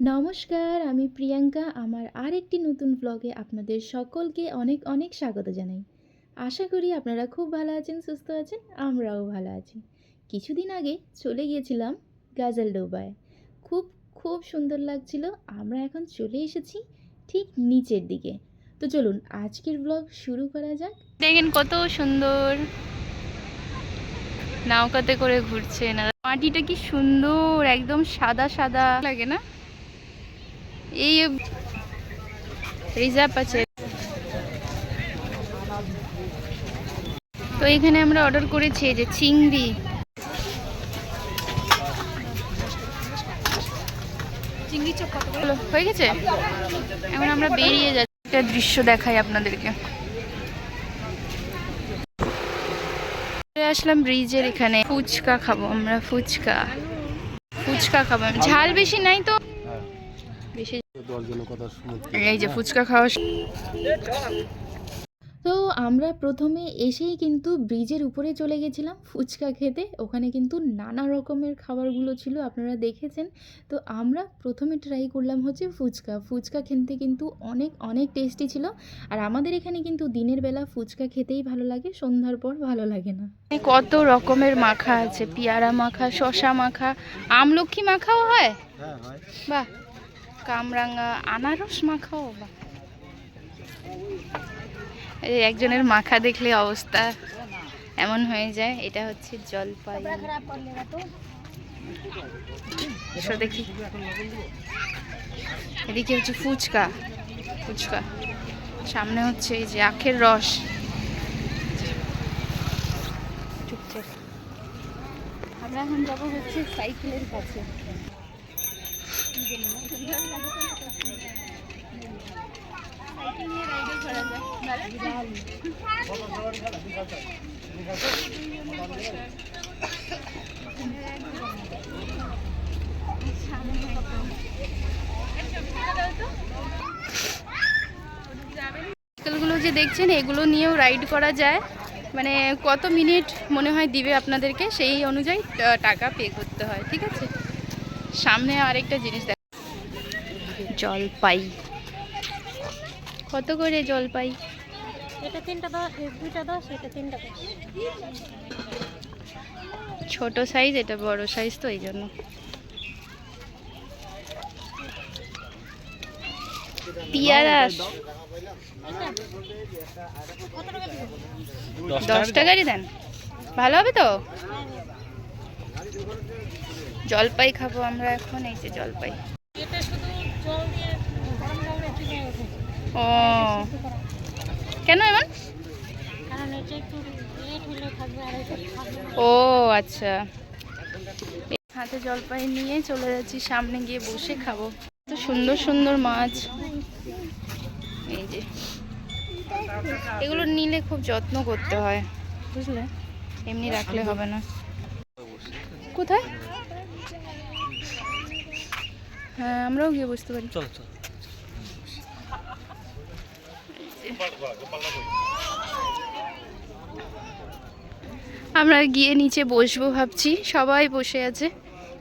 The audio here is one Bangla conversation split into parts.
নমস্কার, আমি প্রিয়াঙ্কা। আমার আরেকটি নতুন ব্লগে আপনাদের সকলকে অনেক অনেক স্বাগত জানাই। আশা করি আপনারা খুব ভালো আছেন, সুস্থ আছেন, আমরাও ভালো আছি। কিছুদিন আগে চলে গিয়েছিলাম গাজাল ডোবায়। খুব খুব সুন্দর লাগছিল। আমরা এখন চলে এসেছি ঠিক নিচের দিকে। তো চলুন, আজকের ব্লগ শুরু করা যাক। দেখেন কত সুন্দর। নৌকাতে করে ঘুরছে না মাটিটা কি সুন্দর, একদম সাদা সাদা। লাগে না? এই রিজার্ভ আছে। তো এখানে আমরা অর্ডার করেছি যে চিংড়ি। চিংড়ি চপ কত হয়ে গেছে? এখন আমরা বেরিয়ে যাচ্ছি। একটা দৃশ্য দেখাই আপনাদেরকে। আসলাম ব্রিজের এখানে। ফুচকা খাব আমরা ফুচকা। ফুচকা খাব। ঝাল বেশি নাই তো। কথা এই যে ফুচকা খাওয়া তো আমরা প্রথমে এসেই কিন্তু ব্রিজের উপরে চলে গেছিলাম ফুচকা খেতে। ওখানে কিন্তু নানা রকমের খাবারগুলো ছিল আপনারা দেখেছেন। তো আমরা প্রথমে ট্রাই করলাম হচ্ছে ফুচকা। ফুচকা খেতে কিন্তু অনেক অনেক টেস্টি ছিল। আর আমাদের এখানে কিন্তু দিনের বেলা ফুচকা খেতেই ভালো লাগে সন্ধ্যার পর ভালো লাগে না। কত রকমের মাখা আছে। পেয়ারা মাখা শশা মাখা আমলক্ষী মাখাও হ্যাঁ হয়। বাহ! কামরাঙ্গা আনারস মাখাও এই একজনের মাখা দেখলে অবস্থা এমন হয়ে যায়, এটা হচ্ছে জলপাই। দেখি। এদিকে হচ্ছে ফুচকা ফুচকা। সামনে হচ্ছে এই যে আখের রস। আমরা এখন যাব হচ্ছে সাইকেলের কাছে সাইকেল নিয়ে রাইডও করা যায় ভালো সাইকেলগুলো যে দেখছেন, এগুলো নিয়েও রাইড করা যায়। মানে কত মিনিট মনে হয় দিবে আপনাদেরকে, সেই অনুযায়ী টাকা পে করতে হয়, ঠিক আছে? সামনে আরেকটা জিনিস দেখ। জলপাই। কত করে জলপাই? এটা তিনটা দশ দুইটা দশ এটা তিনটা দশ। ছোট সাইজ এটা বড় সাইজ তো এই জন্য। পিয়ারা দশ টাকারই দেন। ভালো হবে তো? জলপাই খাব আমরা এখন এই যে জলপাই। ও। কেন এমন। ও আচ্ছা। হাতে জলপাই নিয়ে চলে যাচ্ছি সামনে গিয়ে বসে খাব। তো সুন্দর সুন্দর মাছ। এই যে। এগুলো নিলে খুব যত্ন করতে হয় বুঝলে? এমনি রাখলে হবে না। কোথায়? হ্যাঁ আমরাও গিয়ে বসতে পারি। চলো চলো। আমরা গিয়ে নিচে বসবো ভাবছি সবাই বসে আছে।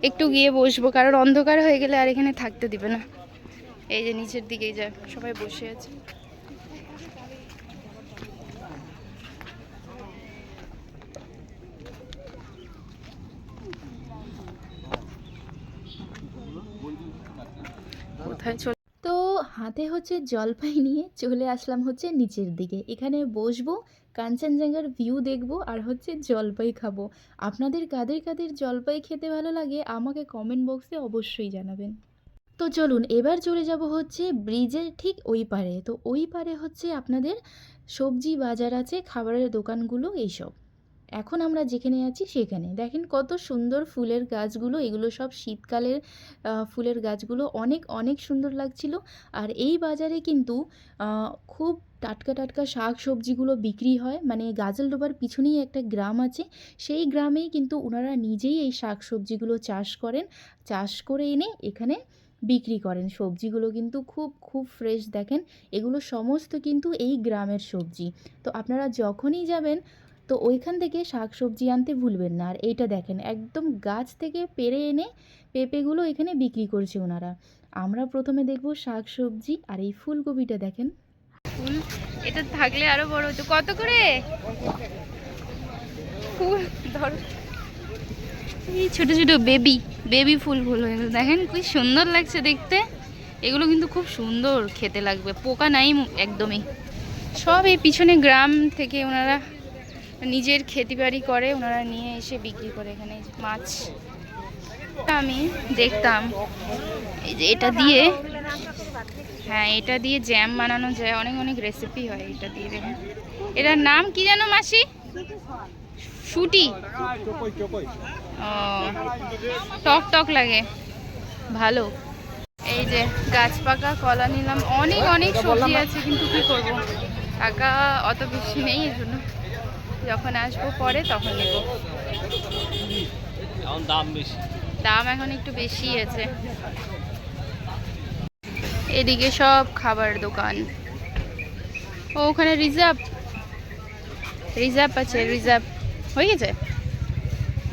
একটু গিয়ে বসবো কারণ অন্ধকার হয়ে গেলে আর এখানে থাকতে দিবে না। এই যে নিচের দিকেই যায় সবাই বসে আছে। কোথায় চলে তো হাতে হচ্ছে জলপাই নিয়ে চলে আসলাম হচ্ছে নিচের দিকে। এখানে বসবো, কাঞ্চনজঙ্ঘার ভিউ দেখব আর হচ্ছে জলপাই খাব। আপনাদের কাদের কাদের জলপাই খেতে ভালো লাগে আমাকে কমেন্ট বক্সে অবশ্যই জানাবেন। তো চলুন, এবার চলে যাব হচ্ছে ব্রিজের ঠিক ওই পারে। তো ওই পারে হচ্ছে আপনাদের সবজি বাজার আছে, খাবারের দোকানগুলো এইসব। এখন আমরা যেখানে আছি সেখানে দেখেন কত সুন্দর ফুলের গাছগুলো, এগুলো সব শীতকালের ফুলের গাছগুলো অনেক অনেক সুন্দর লাগছিল। আর এই বাজারে কিন্তু খুব টাটকা টাটকা শাক সবজিগুলো বিক্রি হয়। মানে গাজলডোবার পিছনেই একটা গ্রাম আছে। সেই গ্রামেই কিন্তু ওনারা নিজেই এই শাক সবজিগুলো চাষ করেন। চাষ করে এনে এখানে বিক্রি করেন। সবজিগুলো কিন্তু খুব খুব ফ্রেশ দেখেন। এগুলো সমস্ত কিন্তু এই গ্রামের সবজি। তো আপনারা যখনই যাবেন তো ওইখান থেকে শাক সবজি আনতে ভুলবেন না। আর এইটা দেখেন, একদম গাছ থেকে পেরে এনে পেঁপেগুলো এখানে বিক্রি করছে ওনারা। আমরা প্রথমে দেখব শাক সবজি আর এই ফুলকপিটা দেখেন। ফুল, এটা থাকলে আরও বড় হতো। কত করে? ফুল, ধরো। এই ছোট ছোট বেবি বেবি ফুল ফুল গেছে দেখেন, কি সুন্দর লাগছে দেখতে। এগুলো কিন্তু খুব সুন্দর খেতে লাগবে, পোকা নাই একদমই। সব এই পিছনে গ্রাম থেকে ওনারা নিজের খেতি বাড়ি করে ওনারা নিয়ে এসে বিক্রি করে এখানে মাছ। আমি দেখতাম। এটা দিয়ে হ্যাঁ এটা দিয়ে জ্যাম বানানো যায়। অনেক অনেক রেসিপি হয় এটা দিয়ে, দেখুন। এটার নাম কি জানো মাসি? শুটি। ও, টক টক লাগে। ভালো। এই যে গাছ পাকা, কলা নিলাম। অনেক অনেক সবজি আছে, কিন্তু কি করব? টাকা অত বেশি নেই এর জন্য। যখন আসব পরে তখন নেব। এখন দাম বেশি। দাম এখন একটু বেশি আছে। এদিকে সব খাবার দোকান। ও ওখানে রিজার্ভ। রিজার্ভ আছে রিজার্ভ। হয়ে গেছে?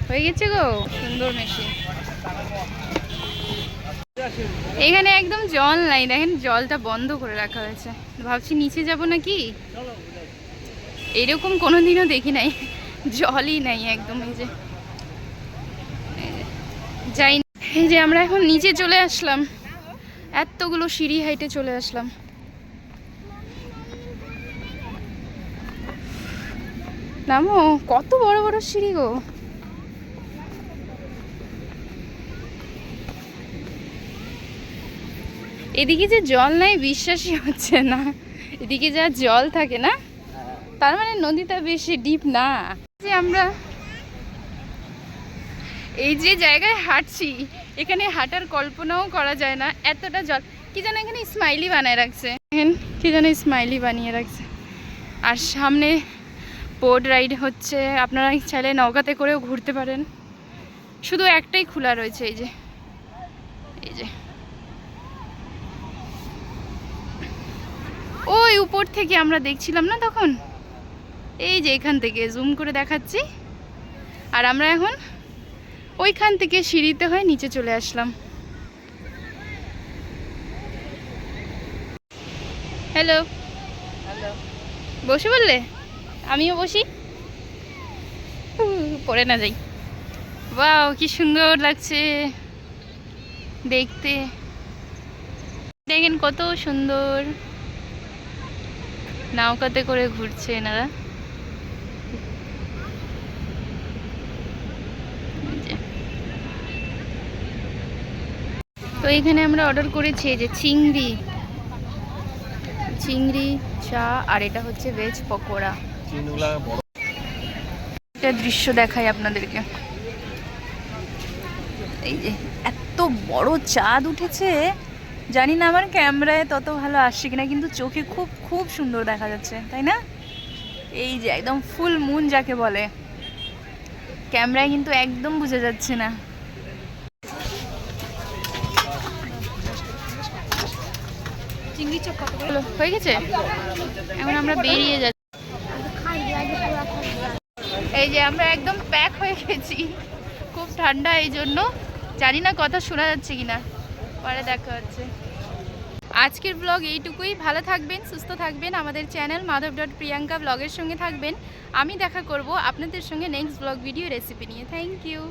হয়ে গেছে গো সুন্দর মেশিন। এখানে একদম জল নাই দেখেন জলটা বন্ধ করে রাখা হয়েছে। ভাবছি নিচে যাব নাকি? এরকম কোনোদিনও দেখি নাই। জলই নাই একদম, এই যে। যাই এই যে আমরা এখন নিচে চলে আসলাম। এতগুলো সিঁড়ি হাইটে চলে আসলাম। নামো, কত বড় বড় সিঁড়ি গো। এদিকে যে জল নাই, বিশ্বাসই হচ্ছে না। এদিকে যা জল থাকে না তার মানে নদীটা বেশি ডিপ না। যে আমরা এই যে জায়গায় হাঁটছি, এখানে হাঁটার কল্পনাও করা যায় না, এতটা জল। কি যেন এখানে স্মাইলি বানায় রাখছে। কি যেন স্মাইলি বানিয়ে রাখছে। আর সামনে বোট রাইড হচ্ছে, আপনারা চাইলে নৌকাতে করেও ঘুরতে পারেন। শুধু একটাই খোলা রয়েছে, এই যে। এই যে। ওই উপর থেকে আমরা দেখছিলাম না তখন? এই যে এখান থেকে জুম করে দেখাচ্ছি। আর আমরা এখন ওইখান থেকে সিঁড়িতে হয়ে নিচে চলে আসলাম। হ্যালো বসে বললে? আমিও বসি। পড়ে না যাই। বাও কি সুন্দর লাগছে। দেখতে। দেখেন কত সুন্দর। নৌকাতে করে ঘুরছে এনারা। তো এখানে আমরা অর্ডার করেছি যে চিংড়ি। চিংড়ি চা আর এটা হচ্ছে ভেজ পকোড়া। একটা দৃশ্য দেখাই আপনাদেরকে। এই যে এত বড় চাঁদ উঠেছে জানি না আমার ক্যামেরায় তত ভালো আসছে কিনা কিন্তু চোখে খুব খুব সুন্দর দেখা যাচ্ছে তাই না? এই যে একদম ফুল মুন যাকে বলে। ক্যামেরায় কিন্তু একদম বোঝা যাচ্ছে না। চিংড়ি চপ কত হয়ে গেছে? এখন আমরা বেরিয়ে যাচ্ছি। এই যে আমরা একদম প্যাক হয়ে গেছি। খুব ঠান্ডা এই জন্য। জানি না কথা শোনা যাচ্ছে কিনা। পরে দেখা হচ্ছে। আজকের ব্লগ এইটুকুই। ভালো থাকবেন, সুস্থ থাকবেন। আমাদের চ্যানেল মাধব ডট প্রিয়াঙ্কা ব্লগের সঙ্গে থাকবেন। আমি দেখা করব আপনাদের সঙ্গে নেক্সট ব্লগ ভিডিও রেসিপি নিয়ে। Thank you